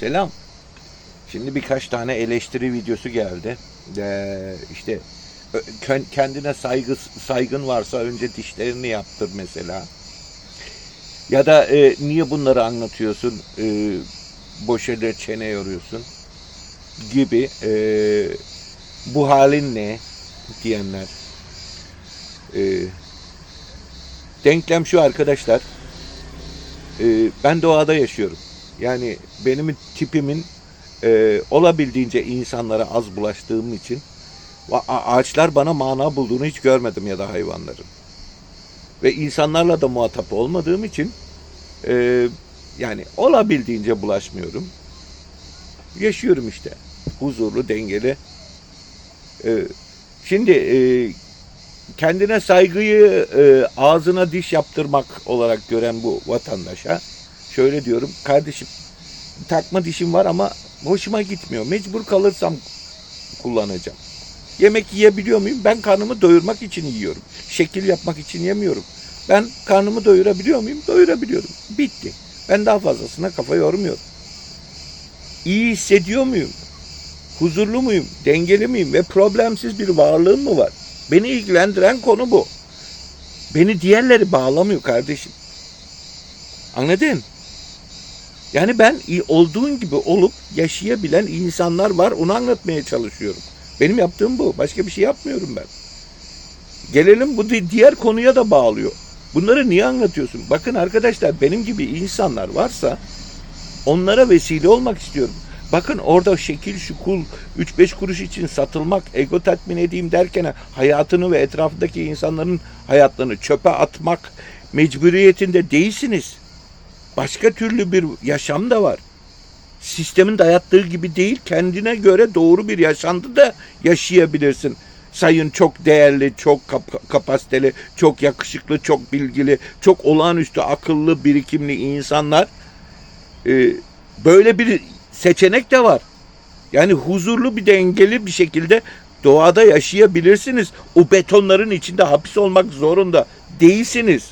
Selam. Şimdi birkaç tane eleştiri videosu geldi. Ee, işte kendine saygı saygın varsa önce dişlerini yaptır mesela. Ya da e, niye bunları anlatıyorsun? E, boş yere çene yoruyorsun gibi e, bu halin ne diyenler. E, denklem şu arkadaşlar. E, ben doğada yaşıyorum. Yani benim tipimin e, olabildiğince insanlara az bulaştığım için ağaçlar bana mana bulduğunu hiç görmedim ya da hayvanların. Ve insanlarla da muhatap olmadığım için e, yani olabildiğince bulaşmıyorum. Yaşıyorum işte. Huzurlu, dengeli. E, şimdi e, kendine saygıyı e, ağzına diş yaptırmak olarak gören bu vatandaşa şöyle diyorum. Kardeşim takma dişim var ama hoşuma gitmiyor. Mecbur kalırsam kullanacağım. Yemek yiyebiliyor muyum? Ben karnımı doyurmak için yiyorum. Şekil yapmak için yemiyorum. Ben karnımı doyurabiliyor muyum? Doyurabiliyorum. Bitti. Ben daha fazlasına kafa yormuyorum. İyi hissediyor muyum? Huzurlu muyum? Dengeli miyim? Ve problemsiz bir varlığım mı var? Beni ilgilendiren konu bu. Beni diğerleri bağlamıyor kardeşim. Anladın? Yani ben olduğun gibi olup yaşayabilen insanlar var. Onu anlatmaya çalışıyorum. Benim yaptığım bu. Başka bir şey yapmıyorum ben. Gelelim bu di- diğer konuya da bağlıyor. Bunları niye anlatıyorsun? Bakın arkadaşlar benim gibi insanlar varsa onlara vesile olmak istiyorum. Bakın orada şekil şukul 3-5 kuruş için satılmak, ego tatmin edeyim derken hayatını ve etrafındaki insanların hayatlarını çöpe atmak mecburiyetinde değilsiniz. Başka türlü bir yaşam da var. Sistemin dayattığı gibi değil, kendine göre doğru bir yaşantı da yaşayabilirsin. Sayın çok değerli, çok kap- kapasiteli, çok yakışıklı, çok bilgili, çok olağanüstü akıllı, birikimli insanlar. Ee, böyle bir seçenek de var. Yani huzurlu bir dengeli bir şekilde doğada yaşayabilirsiniz. O betonların içinde hapis olmak zorunda değilsiniz.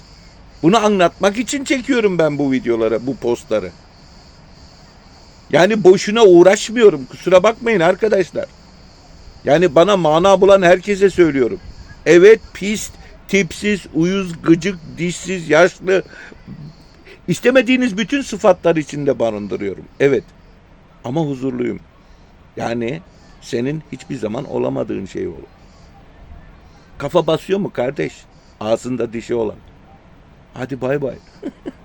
Bunu anlatmak için çekiyorum ben bu videoları, bu postları. Yani boşuna uğraşmıyorum. Kusura bakmayın arkadaşlar. Yani bana mana bulan herkese söylüyorum. Evet pis, tipsiz, uyuz, gıcık, dişsiz, yaşlı. istemediğiniz bütün sıfatlar içinde barındırıyorum. Evet. Ama huzurluyum. Yani senin hiçbir zaman olamadığın şey olur. Kafa basıyor mu kardeş? Ağzında dişi olan. Hadi bay bay.